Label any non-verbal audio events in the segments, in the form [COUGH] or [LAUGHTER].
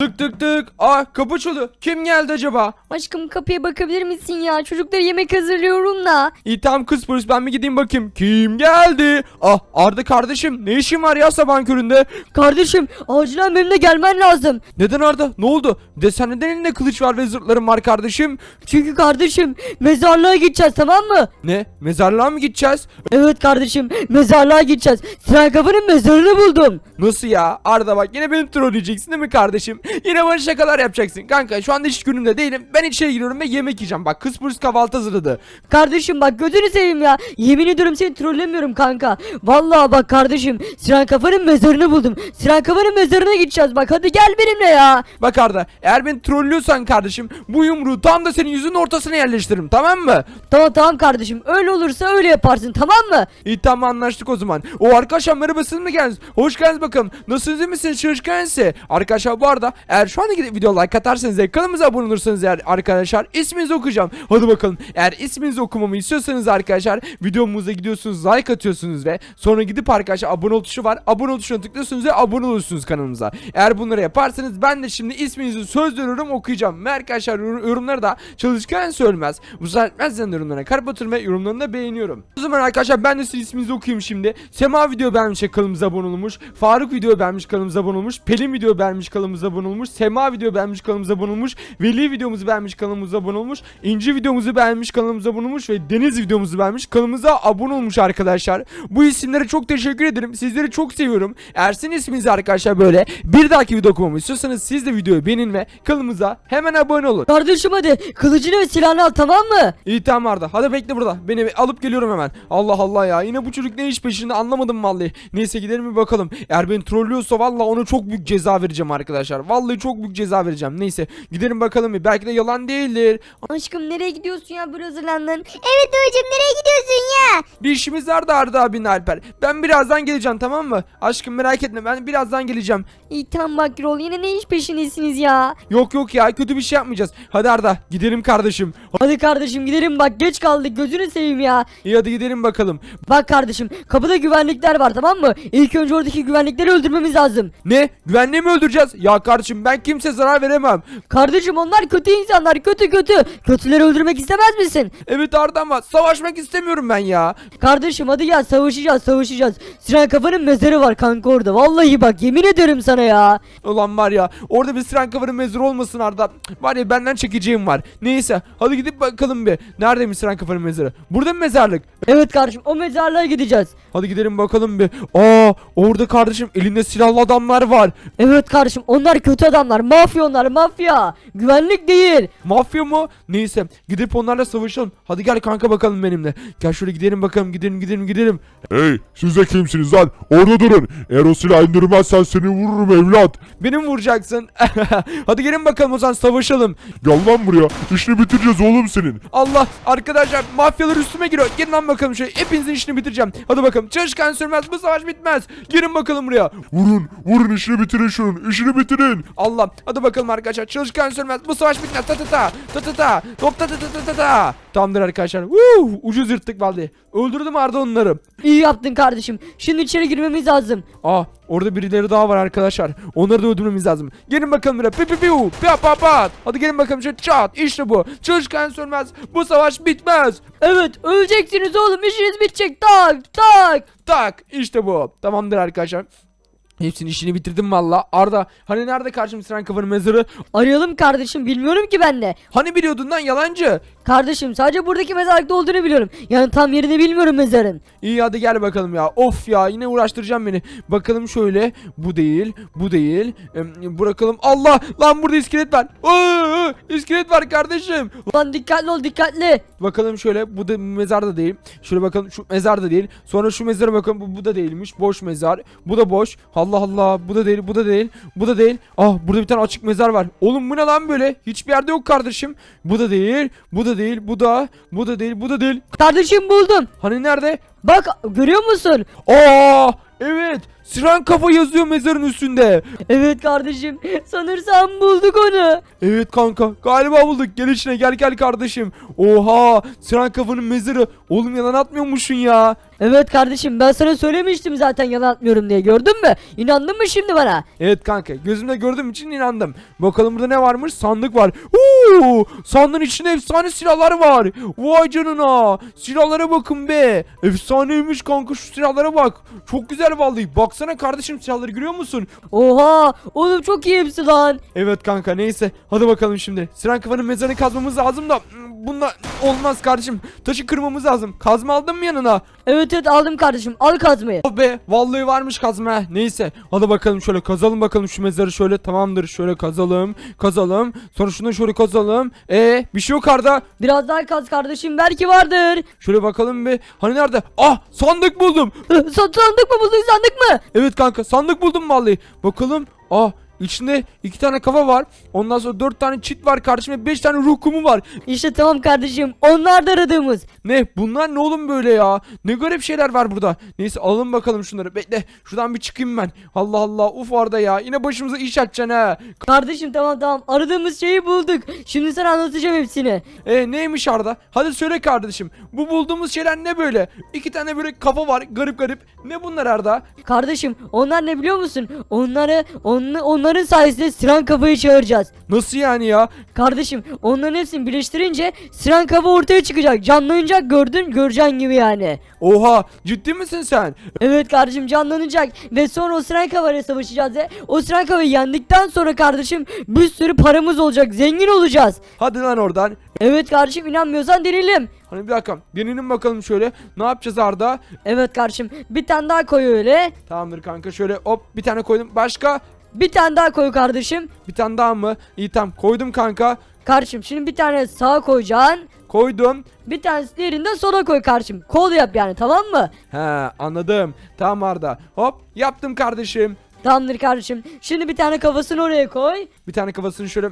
Tık tık tık. Aa kapı çalıyor. Kim geldi acaba? Aşkım kapıya bakabilir misin ya? Çocuklara yemek hazırlıyorum da. İyi tamam kız polis ben bir gideyim bakayım. Kim geldi? Ah Arda kardeşim ne işin var ya sabahın köründe? Kardeşim acilen benimle gelmen lazım. Neden Arda? Ne oldu? De sen neden elinde kılıç var ve zırhların var kardeşim? Çünkü kardeşim mezarlığa gideceğiz tamam mı? Ne? Mezarlığa mı gideceğiz? Evet kardeşim mezarlığa gideceğiz. Sinan Kafa'nın mezarını buldum. Nasıl ya? Arda bak yine beni trolleyeceksin değil mi kardeşim? [LAUGHS] Yine bana şakalar yapacaksın. Kanka şu anda hiç günümde değilim. Ben içeri giriyorum ve yemek yiyeceğim. Bak kız polis kahvaltı hazırladı. Kardeşim bak gözünü seveyim ya. Yemin ediyorum seni trollemiyorum kanka. Vallahi bak kardeşim Sinan Kafa'nın mezarını buldum. Sinan Kafa'nın mezarına gideceğiz bak hadi gel benimle ya. Bak Arda eğer beni trollüyorsan kardeşim bu yumruğu tam da senin yüzünün ortasına yerleştiririm tamam mı? Tamam tamam kardeşim öyle olursa öyle yaparsın tamam mı? İyi tamam anlaştık o zaman. O arkadaşlar merhaba siz mi geldiniz? Hoş geldiniz bakalım. Nasılsınız iyi misiniz? Çalışkansı. Arkadaşlar bu arada eğer şu anda gidip video like atarsanız kanalımıza abone olursanız eğer arkadaşlar isminizi okuyacağım. Hadi bakalım. Eğer isminizi okumamı istiyorsanız arkadaşlar videomuza gidiyorsunuz like atıyorsunuz ve sonra gidip arkadaşlar abone ol tuşu var. Abone ol tuşuna tıklıyorsunuz ve abone olursunuz kanalımıza. Eğer bunları yaparsanız ben de şimdi isminizi söz veriyorum okuyacağım. Ve arkadaşlar yor- yorumları da çalışkan söylemez. Bu etmezsen yorumlarına kalp ve yorumlarını da beğeniyorum. O zaman arkadaşlar ben de sizin isminizi okuyayım şimdi. Sema video beğenmiş kanalımıza abone olmuş. Faruk video beğenmiş kanalımıza abone olmuş. Pelin video beğenmiş kanalımıza abone olmuş. Sema video beğenmiş kanalımıza abone olmuş. Veli videomuzu beğenmiş kanalımıza abone olmuş. İnci videomuzu beğenmiş kanalımıza abone olmuş. Ve Deniz videomuzu beğenmiş kanalımıza abone olmuş arkadaşlar. Bu isimlere çok teşekkür ederim. Sizleri çok seviyorum. Eğer sizin isminiz arkadaşlar böyle bir dahaki video okumamı istiyorsanız siz de videoyu beğenin ve kanalımıza hemen abone olun. Kardeşim hadi kılıcını ve silahını al tamam mı? İyi tamam Arda. Hadi bekle burada. Beni alıp geliyorum hemen. Allah Allah ya. Yine bu çocuk ne iş peşinde anlamadım vallahi. Neyse gidelim bir bakalım. Eğer beni trollüyorsa vallahi ona çok büyük ceza vereceğim arkadaşlar. Vallahi çok büyük ceza vereceğim. Neyse gidelim bakalım bir. Belki de yalan değildir. Aşkım nereye gidiyorsun ya böyle hazırlandın? Evet babacım nereye gidiyorsun ya? Bir işimiz var da Arda abin Alper. Ben birazdan geleceğim tamam mı? Aşkım merak etme ben birazdan geleceğim. İyi tamam bak Gürol yine ne iş peşindesiniz ya? Yok yok ya kötü bir şey yapmayacağız. Hadi Arda gidelim kardeşim. Hadi kardeşim gidelim bak geç kaldık gözünü seveyim ya. İyi hadi gidelim bakalım. Bak kardeşim kapıda güvenlikler var tamam mı? İlk önce oradaki güvenlikleri öldürmemiz lazım. Ne? Güvenliği mi öldüreceğiz? Ya kardeşim ben kimse zarar veremem. Kardeşim onlar kötü insanlar kötü kötü. Kötüleri öldürmek istemez misin? Evet Arda ama savaşmak istemiyorum ben ya. Kardeşim hadi gel savaşacağız savaşacağız. Sinan kafanın mezarı var kanka orada. Vallahi bak yemin ederim sana ya. Ulan var ya orada bir siren kafanın mezarı olmasın Arda. Var ya benden çekeceğim var. Neyse hadi gidip bakalım bir. Neredeymiş siren kafanın mezarı? Burada mı mezarlık? Evet kardeşim o mezarlığa gideceğiz. Hadi gidelim bakalım bir. Aa orada kardeşim elinde silahlı adamlar var. Evet kardeşim onlar kötü adamlar. Mafya onlar mafya. Güvenlik değil. Mafya mı? Neyse gidip onlarla savaşalım. Hadi gel kanka bakalım benimle. Gel şöyle gidelim bakalım gidelim gidelim gidelim. Hey siz de kimsiniz lan? Orada durun. Eğer o silahı indirmezsen seni vururum evlat. Beni mi vuracaksın? [LAUGHS] Hadi gelin bakalım o zaman savaşalım. Gel lan buraya. İşini bitireceğiz oğlum senin. Allah arkadaşlar mafyalar üstüme giriyor. Gelin lan bakalım şöyle hepinizin işini bitireceğim. Hadi bakalım çalışkan sürmez bu savaş bitmez. Girin bakalım buraya. Vurun. Vurun işini bitirin şunun. İşini bitirin. Allah. Hadi bakalım arkadaşlar. Çalışkan sürmez. Bu savaş bitmez. Ta ta ta. Ta ta ta. Top ta ta ta ta ta ta. Tamamdır arkadaşlar. Woo! ucuz yırttık vallahi. Öldürdüm Arda onları. İyi yaptın kardeşim. Şimdi içeri girmemiz lazım. Aa orada birileri daha var arkadaşlar. Onları da öldürmemiz lazım. Gelin bakalım buraya. Pi pi piu. Pa pa. Pat Hadi gelin bakalım şöyle. Çat. İşte bu. Çalışkan sürmez. Bu savaş bitmez. Evet öleceksiniz oğlum. İşiniz bitecek. Tak tak. Tak. İşte bu. Tamamdır arkadaşlar Hepsinin işini bitirdim valla. Arda hani nerede karşım sıran kafanın mezarı? Arayalım kardeşim bilmiyorum ki ben de. Hani biliyordun lan yalancı? Kardeşim sadece buradaki mezarlıkta olduğunu biliyorum. Yani tam yerini bilmiyorum mezarın. İyi hadi gel bakalım ya. Of ya yine uğraştıracağım beni. Bakalım şöyle. Bu değil. Bu değil. Em, bırakalım. Allah! Lan burada iskelet var. Aa, iskelet var kardeşim. Ulan dikkatli ol dikkatli. Bakalım şöyle. Bu da mezar da değil. Şöyle bakalım şu mezar da değil. Sonra şu mezara bakalım. Bu, bu da değilmiş. Boş mezar. Bu da boş. Allah Allah. Bu da değil. Bu da değil. Bu da değil. Ah burada bir tane açık mezar var. Oğlum bu ne lan böyle? Hiçbir yerde yok kardeşim. Bu da değil. Bu da değil. Bu da. Bu da değil. Bu da değil. Kardeşim buldum. Hani nerede? Bak görüyor musun? Aa evet Siren kafa yazıyor mezarın üstünde. Evet kardeşim sanırsam bulduk onu. Evet kanka galiba bulduk gel içine gel gel kardeşim. Oha Siren kafanın mezarı. Oğlum yalan atmıyormuşsun ya. Evet kardeşim ben sana söylemiştim zaten yalan atmıyorum diye gördün mü? İnandın mı şimdi bana? Evet kanka gözümle gördüğüm için inandım. Bakalım burada ne varmış? Sandık var. Oo, sandığın içinde efsane silahlar var. Vay canına. Silahlara bakın be. Efsaneymiş kanka şu silahlara bak. Çok güzel vallahi. Baksana kardeşim silahları görüyor musun? Oha oğlum çok iyi hepsi lan. Evet kanka neyse. Hadi bakalım şimdi. Siren kafanın mezarını kazmamız lazım da. Bununla olmaz kardeşim. Taşı kırmamız lazım. Kazma aldın mı yanına? Evet evet aldım kardeşim al kazmayı. Oh be vallahi varmış kazma. ha. Neyse hadi bakalım şöyle kazalım bakalım şu mezarı şöyle tamamdır. Şöyle kazalım kazalım. Sonra şunu şöyle kazalım. E bir şey yok Arda. Biraz daha kaz kardeşim belki vardır. Şöyle bakalım bir. Hani nerede? Ah sandık buldum. [LAUGHS] Sa- sandık mı buldun sandık mı? Evet kanka sandık buldum vallahi. Bakalım. Ah içinde iki tane kafa var. Ondan sonra dört tane çit var kardeşim ve beş tane ruh kumu var. İşte tamam kardeşim onlar da aradığımız. Ne bunlar ne oğlum böyle ya? Ne garip şeyler var burada. Neyse alalım bakalım şunları. Bekle şuradan bir çıkayım ben. Allah Allah uf Arda ya. Yine başımıza iş açacaksın ha. Kardeşim tamam tamam aradığımız şeyi bulduk. Şimdi sana anlatacağım hepsini. E neymiş Arda? Hadi söyle kardeşim. Bu bulduğumuz şeyler ne böyle? İki tane böyle kafa var garip garip. Ne bunlar Arda? Kardeşim onlar ne biliyor musun? Onları on, onların sayesinde Siren kafayı çağıracağız. Nasıl yani ya? Kardeşim onların hepsini birleştirince Siren kafa ortaya çıkacak. Canlanacak gördün göreceğin gibi yani. Oha ciddi misin sen? Evet kardeşim canlanacak ve sonra o Siren kafayla savaşacağız ve o Siren kafayı yendikten sonra kardeşim bir sürü paramız olacak zengin olacağız. Hadi lan oradan. Evet kardeşim inanmıyorsan deneyelim. Hani bir dakika deneyelim bakalım şöyle. Ne yapacağız Arda? Evet kardeşim bir tane daha koy öyle. Tamamdır kanka şöyle hop bir tane koydum. Başka? Bir tane daha koy kardeşim. Bir tane daha mı? İyi tamam koydum kanka. Kardeşim şimdi bir tane sağa koyacaksın. Koydum. Bir tanesi diğerinde sola koy kardeşim. Kol yap yani tamam mı? He anladım. Tamam Arda. Hop yaptım kardeşim. Tamamdır kardeşim. Şimdi bir tane kafasını oraya koy. Bir tane kafasını şöyle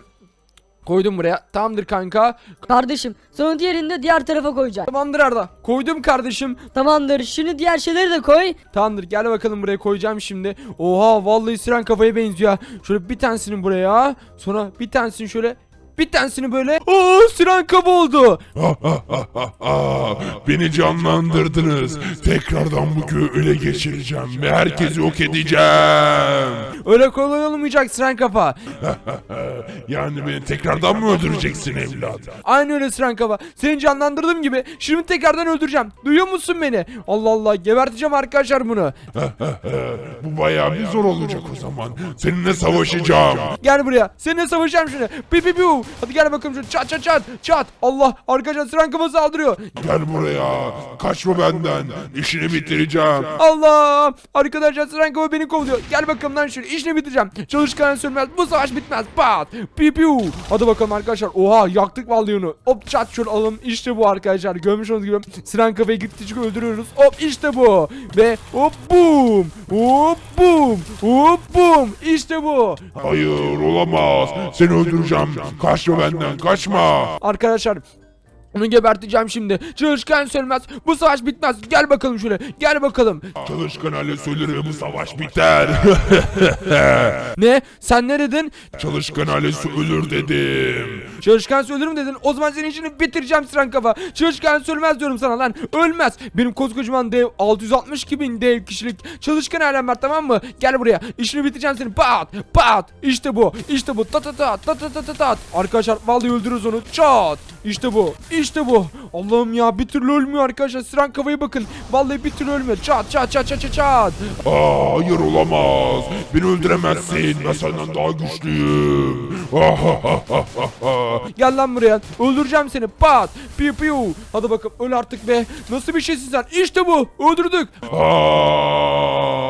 koydum buraya. Tamamdır kanka. Kardeşim sonra diğerini de diğer tarafa koyacaksın. Tamamdır Arda. Koydum kardeşim. Tamamdır. Şimdi diğer şeyleri de koy. Tamamdır gel bakalım buraya koyacağım şimdi. Oha vallahi siren kafaya benziyor. Şöyle bir tanesini buraya. Sonra bir tanesini şöyle. Bir tanesini böyle. Aa siren kafa oldu. [LAUGHS] Beni canlandırdınız. Tekrardan bu köyü ele geçireceğim ve herkesi yok edeceğim. Öyle kolay olmayacak siren kafa. [LAUGHS] Yani beni tekrardan mı öldüreceksin evlat? Aynı öyle siren kafa. Seni canlandırdığım gibi şimdi tekrardan öldüreceğim. Duyuyor musun beni? Allah Allah geberteceğim arkadaşlar bunu. [LAUGHS] Bu bayağı bir zor olacak o zaman. Seninle savaşacağım. Gel buraya. Seninle savaşacağım şimdi. Pi pi piu. Hadi gel bakalım şöyle çat çat çat. Çat. Allah arkadaşlar siren kafa saldırıyor. Gel buraya. Kaçma benden. İşini bitireceğim. Allah! Arkadaşlar siren kafa beni kovalıyor. Gel bakalım lan şöyle işini bitireceğim. Çalışkan sönmez. Bu savaş bitmez. Pat. Piu piu. Hadi bakalım arkadaşlar. Oha yaktık vallahi onu. Hop çat şöyle alalım. İşte bu arkadaşlar. Görmüş olduğunuz gibi siren kafayı gittikçe öldürüyoruz. Hop işte bu. Ve hop bum. Hop bum. Hop bum. İşte bu. Hayır olamaz. Seni öldüreceğim. Kaçma benden kaçma. Arkadaşlar onu geberteceğim şimdi. Çalışkan sönmez. Bu savaş bitmez. Gel bakalım şöyle. Gel bakalım. Çalışkan hale söyler bu savaş biter. [LAUGHS] Ne? Sen ne dedin? Çalışkan ailesi ölür dedim. Çalışkan ölür mü dedin? O zaman senin işini bitireceğim siren kafa. Çalışkan ölmez diyorum sana lan. Ölmez. Benim koskocaman dev 662 bin dev kişilik çalışkan ailem var tamam mı? Gel buraya. İşini bitireceğim seni. Pat pat. İşte bu. İşte bu. Ta ta ta ta ta ta ta ta. Arkadaşlar vallahi öldürürüz onu. Çat. İşte bu. İşte bu. Allah'ım ya bir türlü ölmüyor arkadaşlar. Siren kafayı bakın. Vallahi bir türlü ölmüyor. Çat çat çat çat çat çat. Aa, hayır olamaz. Beni öldüremezsin. Ben senden daha güçlüyüm. [LAUGHS] Gel lan buraya. Öldüreceğim seni. Pat. Piu piu. Hadi bakalım öl artık be. Nasıl bir şeysin sen? İşte bu. Öldürdük. Aa.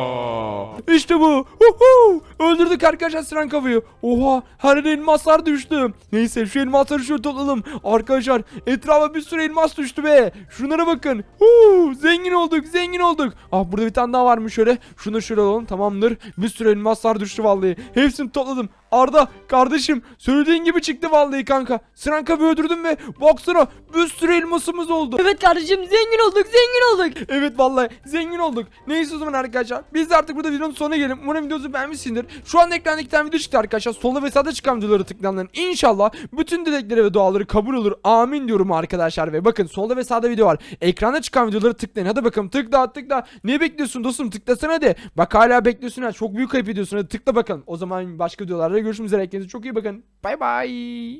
İşte bu. Uhu. Öldürdük arkadaşlar Siren kafayı. Oha her yere elmaslar düştü. Neyse şu elmasları şöyle toplayalım. Arkadaşlar etrafa bir sürü elmas düştü be. Şunlara bakın. Huu, zengin olduk zengin olduk. Ah burada bir tane daha varmış şöyle. Şunu şöyle alalım tamamdır. Bir sürü elmaslar düştü vallahi. Hepsini topladım. Arda kardeşim söylediğin gibi çıktı vallahi kanka. Siren kafayı öldürdüm ve baksana bir sürü elmasımız oldu. Evet kardeşim zengin olduk zengin olduk. Evet vallahi zengin olduk. Neyse o zaman arkadaşlar. Biz de artık burada videonun sonuna gelelim. Umarım videomuzu beğenmişsindir. Şu an ekranda tane video çıktı arkadaşlar. Solda ve sağda çıkan videoları tıklayanların inşallah bütün dilekleri ve duaları kabul olur. Amin diyorum arkadaşlar. Ve bakın solda ve sağda video var. Ekranda çıkan videoları tıklayın. Hadi bakalım tıkla tıkla. Ne bekliyorsun dostum tıklasana hadi. Bak hala bekliyorsun ha. Çok büyük ayıp ediyorsun. Hadi tıkla bakalım. O zaman başka videolarda görüşmek üzere. Kendinize çok iyi bakın. Bay bay.